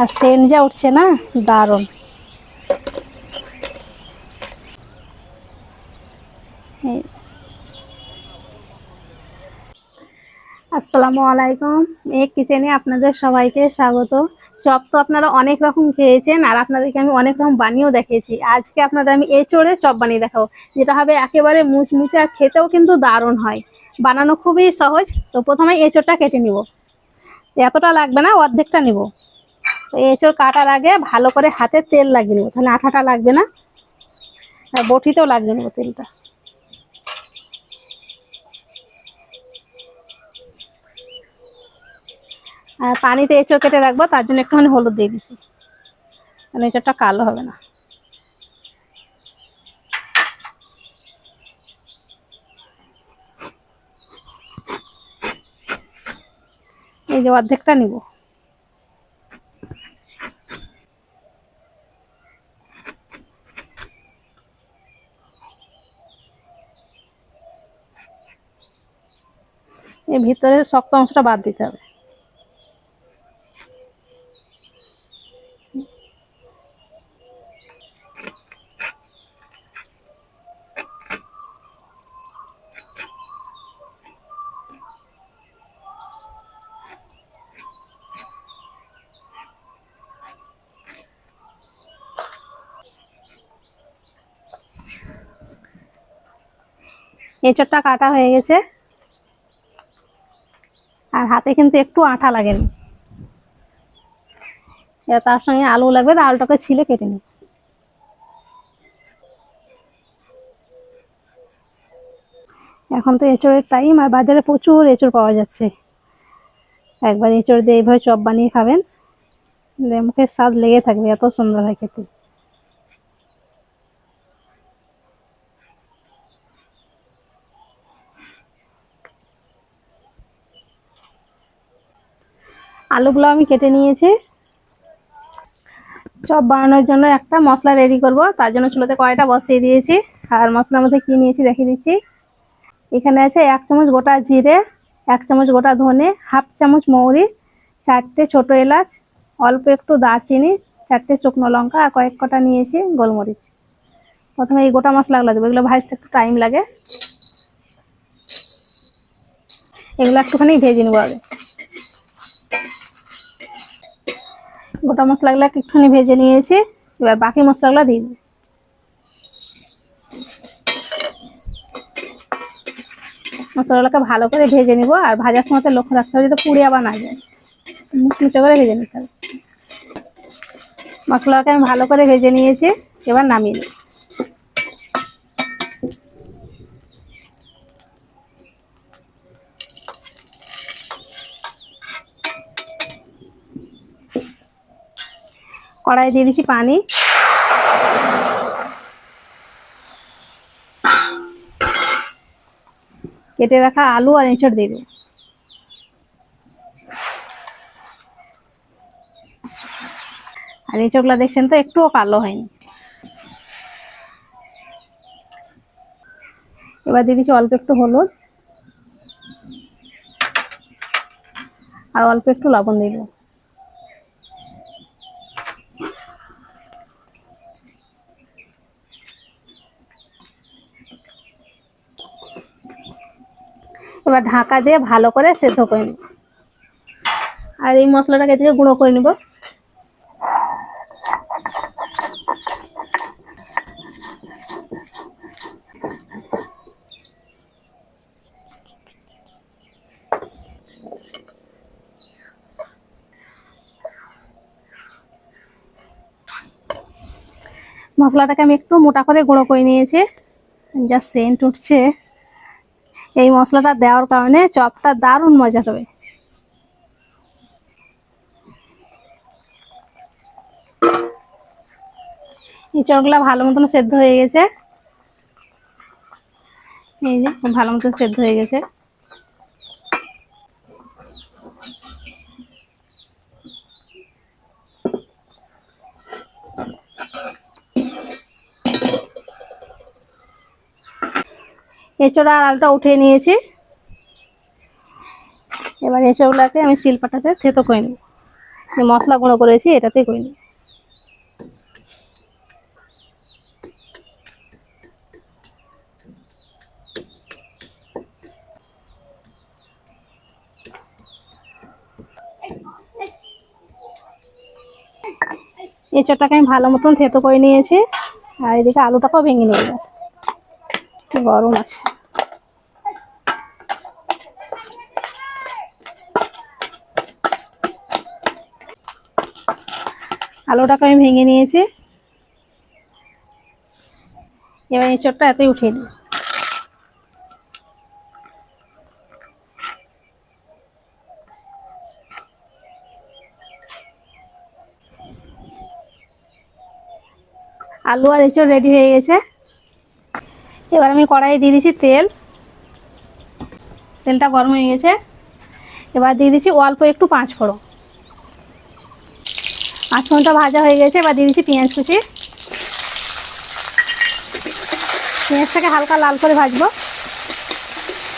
আর Saint যা উঠছে না, দারুণ। আসসালামু আলাইকুম, এই কিচেনে আপনাদের সবাইকে স্বাগত। চপ তো আপনারা অনেক রকম খেয়েছেন, আর আপনাদেরকে আমি অনেক রকম বানিয়েও দেখিয়েছি। আজকে আপনাদের আমি এঁচড়ে চপ বানিয়ে দেখাবো, যেটা হবে একেবারে মুচমুচে আর খেতেও কিন্তু দারুণ হয়। বানানো খুবই সহজ, তো প্রথমে এঁচড়টা কেটে নিব। এতটা লাগবে না, অর্ধেকটা নিব। এঁচড় কাটার আগে ভালো করে হাতে তেল লাগিয়ে নেব। তাহলে আঠাটা লাগবে না? বটিতেও লাগিয়ে নেব তেলটা। আর পানিতে এঁচড় কেটে রাখব, তার জন্য একটুখানি হলুদ দিয়ে দিচ্ছি। কারণ এঁচড়টা কালো হবে না। এই যে অর্ধেকটা নিব। এই ভিতরে শক্ত অংশটা বাদ দিতে হবে। এঁচড়টা কাটা হয়ে গেছে। আর হাতে কিন্তু একটু আঠা লাগেনি। তার সঙ্গে আলু লাগবে আলুটাকে ছিলে কেটে নিই। এখন তো এঁচড়ের টাইম আর বাজারে প্রচুর এঁচড় পাওয়া যাচ্ছে। একবার এঁচড় দিয়ে এইভাবে চপ বানিয়ে খাবেন মুখের স্বাদ লেগে থাকবে, এত সুন্দর হয় খেতে। আলুগুলো আমি কেটে নিয়েছি। চপ বানানোর জন্য একটা মশলা রেডি করব। তার জন্য চুলোতে কয়টা বসিয়ে দিয়েছি। আর মশলার মধ্যে কি নিয়েছি দেখিয়ে দিচ্ছি। এখানে আছে এক চামচ গোটা জিরে, এক চামচ গোটা ধনে, হাফ চামচ মৌরি, চারটে ছোট এলাচ, অল্প একটু দারচিনি, চারটে শুকনো লঙ্কা আর কয়েক কটা নিয়েছি গোলমরিচ। প্রথমে এই গোটা মশলাগুলো দেবো। এগুলো ভাজতে একটু টাইম লাগে। এগুলো একটুখানি ভেজে নেব আগে। গোটা মশলাগুলো একটুখানি ভেজে নিয়েছি। এবার বাকি মশলাগুলো দিয়ে দিই। মশলাগুলোকে ভালো করে ভেজে নিব, আর ভাজার সময় লক্ষ্য রাখতে হবে যাতে পুড়ে আবার না যায়। মুচমুচে করে ভেজে নিতে হবে। মশলাকে আমি ভালো করে ভেজে নিয়েছি, এবার নামিয়ে নেব কড়াই দিয়ে দিচ্ছি পানি। কেটে রাখা আলু আর এঁচড় দিয়ে দেবো। আর এঁচড়গুলো দেখছেন তো, একটুও কালো হয়নি। এবার দিয়ে দিচ্ছি অল্প একটু হলুদ। আর অল্প একটু লবণ দিয়ে দেবো। এবার ঢাকা দিয়ে ভালো করে সেদ্ধ করে নিব। আর এই মশলাটাকে এদিকে গুঁড়ো করে নিব। মশলাটাকে আমি একটু মোটা করে গুঁড়ো করে নিয়েছি। যা সেন্ট উঠছে। এই মশলাটা দেওয়ার কারণে চপটা দারুণ মজা হবে। এই চপগুলা ভালো মতন সেদ্ধ হয়ে গেছে। এই যে, ভালো মতন সেদ্ধ হয়ে গেছে। এঁচড়া আর আলুটা উঠিয়ে নিয়েছি। এবার এঁচড়গুলোকে আমি শিলপাটাতে থেতো করে যে মশলা গুঁড়ো করেছি, এটাতেই করে নিই এঁচড়টাকে আমি ভালো মতন থেতো করে নিয়েছি। আর এদিকে আলুটাকেও ভেঙে নেব। গরম আছে। আলুটাকে আমি ভেঙে নিয়েছি। এবার এঁচড়টা এতই উঠিয়ে দিই আলু আর এঁচড় রেডি হয়ে গেছে। এবার আমি কড়াইয়ে দিয়ে দিচ্ছি তেল। তেলটা গরম হয়ে গেছে। এবার দিয়ে দিচ্ছি অল্প একটু পাঁচ ফোড়ন পাঁচ ফোড়নটা ভাজা হয়ে গেছে, এবার দিয়ে দিচ্ছি পেঁয়াজ কুচি। পেঁয়াজটাকে হালকা লাল করে ভাজবো।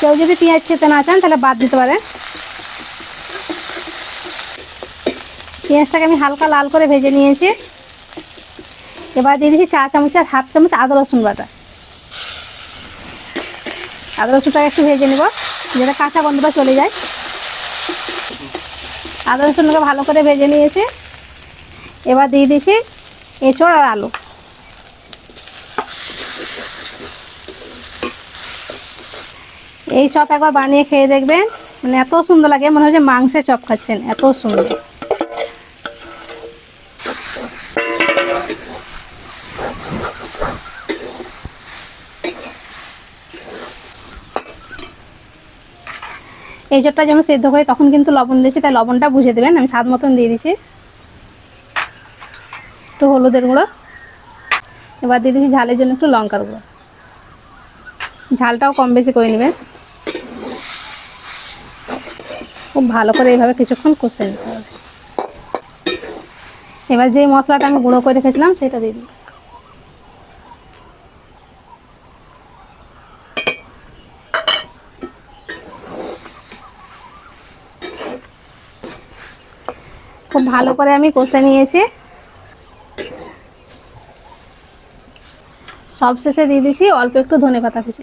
কেউ যদি পেঁয়াজ খেতে না চান, তাহলে বাদ দিতে পারেন। পেঁয়াজটাকে আমি হালকা লাল করে ভেজে নিয়েছি। এবার দিয়ে দিচ্ছি চা চামচ আর হাফ চামচ আদা রসুন বাটা। আদা রসুনটাকে একটু ভেজে নেব। যেটা কাঁচা গন্ধটা চলে যায়। আদা রসুনটাকে ভালো করে ভেজে নিয়েছি। এবার দিয়ে দিয়েছি এঁচড় আর আলু। এই চপ একবার বানিয়ে খেয়ে দেখবেন। মানে এত সুন্দর লাগে, মনে হচ্ছে মাংসের চপ খাচ্ছেন, এত সুন্দর। এই চপটা যেমন সেদ্ধ করে তখন কিন্তু লবণ দিয়েছি, তাই লবণটা বুঝে দেবেন, আমি স্বাদ মতন দিয়ে দিচ্ছি। একটু হলুদের গুঁড়ো। এবার দিয়ে দিচ্ছি ঝালের জন্য একটু লঙ্কার গুঁড়ো। ঝালটাও কম বেশি করে নেবেন। খুব ভালো করে এইভাবে কিছুক্ষণ কষে নিতে হবে। এবার যে মশলাটা আমি গুঁড়ো করে রেখেছিলাম, সেটা দিয়ে দিই ভালো করে আমি কষে নিয়েছি। সব শেষে দিয়ে দিচ্ছি অল্প একটু ধনে পাতা কুচি।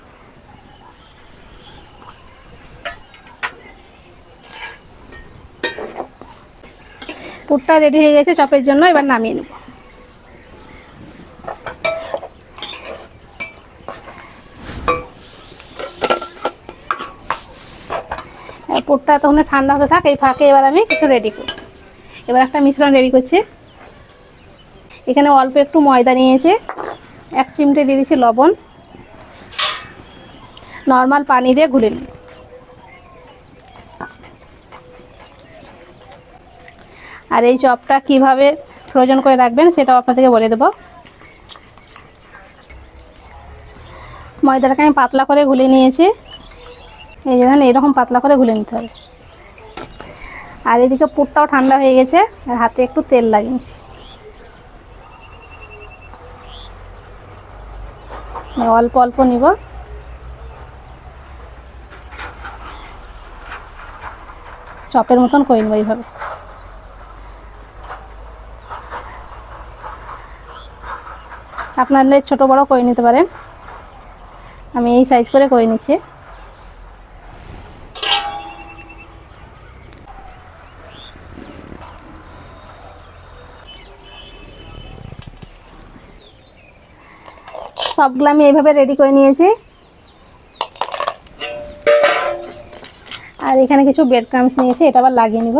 পুরটা রেডি হয়ে গেছে, চপের জন্য এবার নামিয়ে নেব। পুরটা তখন ঠান্ডা হতে থাক, এই ফাঁকে এবার আমি কিছু রেডি করি এবার একটা মিশ্রণ রেডি করছি। এখানে অল্প একটু ময়দা নিয়েছে, এক চিমটে দিয়ে দিচ্ছি লবণ। নর্মাল পানি দিয়ে গুলে নিই। আর এই চপটা কীভাবে ফ্রোজন করে রাখবেন সেটাও আপনাদেরকে বলে দেবো। ময়দাটাকে আমি পাতলা করে গুলে নিয়েছি। এই যে দেখেন এরকম পাতলা করে গুলে নিতে হবে। আর এদিকে পুরটাও ঠান্ডা হয়ে গেছে, আর হাতে একটু তেল লাগিয়েছি। অল্প অল্প নিব। চপের মতন করে নেব এইভাবে। আপনারা ছোটো বড়ো করে নিতে পারেন। আমি এই সাইজ করে করে নিচ্ছি। সবগুলো আমি এইভাবে রেডি করে নিয়েছি। আর এখানে কিছু ব্রেড ক্রামস নিয়েছি, এটা আবার লাগিয়ে নিব।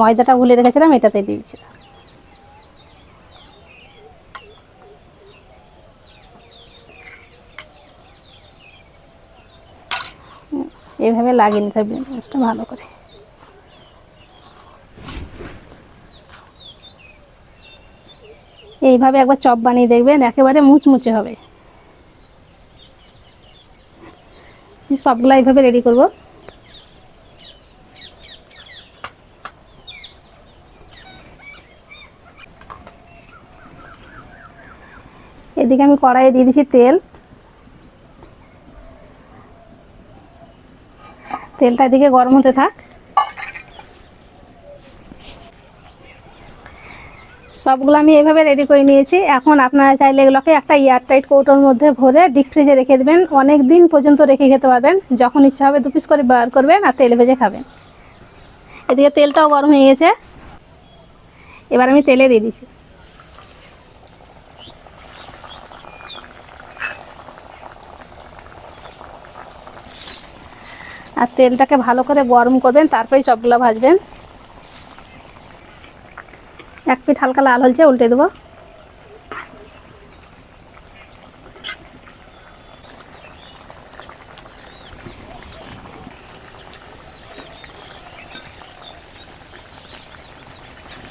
ময়দাটা গুলে রেখেছিলাম এটাতে দিয়েছি এইভাবে লাগিয়ে নিতে হবে ভালো করে। এইভাবে একবার চপ বানিয়ে দেখবেন, একেবারে মুচমুচে হবে। সবগুলো এইভাবে রেডি করব। এদিকে আমি কড়াইয়ে দিয়ে দিচ্ছি তেল। তেলটা এদিকে গরম হতে থাক। সবগুলো আমি এভাবে রেডি করে নিয়েছি। এখন আপনারা চাইলে এগুলোকে একটা এয়ারটাইট কৌটোর মধ্যে ভরে ডিপ ফ্রিজে রেখে দেবেন। অনেক দিন পর্যন্ত রেখে খেতে পারবেন। যখন ইচ্ছা হবে দু পিস করে বার করবেন আর তেলে ভেজে খাবেন। এদিকে তেলটাও গরম হয়ে গেছে। এবার আমি তেলে দিয়ে দিচ্ছি। আর তেলটাকে ভালো করে গরম করবেন তারপরে চপগুলো ভাজবেন। এক পিঠ হালকা লাল হয়েছে উল্টে দেবো।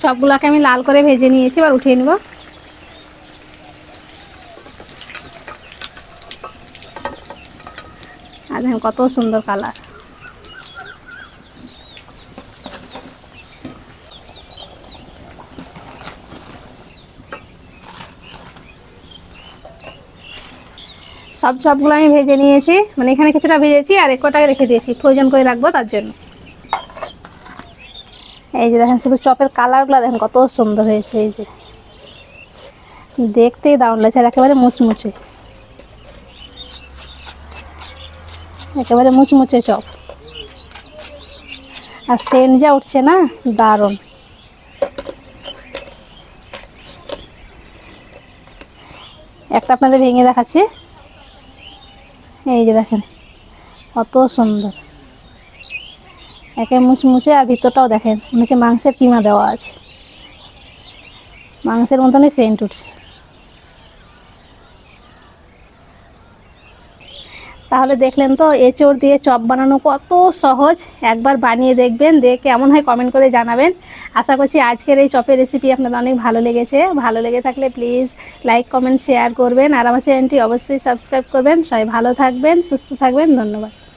সবগুলোকে আমি লাল করে ভেজে নিয়েছি, এবার উঠিয়ে নেব। আর কত সুন্দর কালার। সব সবগুলো আমি ভেজে নিয়েছি। মানে এখানে কিছুটা ভেজেছি আর এক কটাকে রেখে দিয়েছি। প্রয়োজন করে রাখব তার জন্য। এই যে দেখেন, শুধু চপের কালারগুলো দেখেন, কত সুন্দর হয়েছে এই যে। দেখতেই দারুণ লাগছে, আর একেবারে মুচমুচে। একেবারে মুচমুচে চপ। আর সেন্ট যা উঠছে না, দারুণ। একটা আপনাদের ভেঙে দেখাচ্ছি। এই যে দেখেন অত সুন্দর। একে মুচমুচে আর ভিতরটাও দেখেন হচ্ছে মাংসের কিমা দেওয়া আছে। মাংসের মতনই সেন্ট উঠছে। তাহলে দেখলেন তো, এঁচড় দিয়ে চপ বানানো কত সহজ। একবার বানিয়ে দেখবেন দেখে কেমন হয় কমেন্ট করে জানাবেন। আশা করছি আজকের এই চপের রেসিপি আপনাদের অনেক ভালো লেগেছে। ভালো লেগে থাকলে প্লিজ লাইক কমেন্ট শেয়ার করবেন। আর আমার চ্যানেলটি অবশ্যই সাবস্ক্রাইব করবেন। সবাই ভালো থাকবেন, সুস্থ থাকবেন। ধন্যবাদ।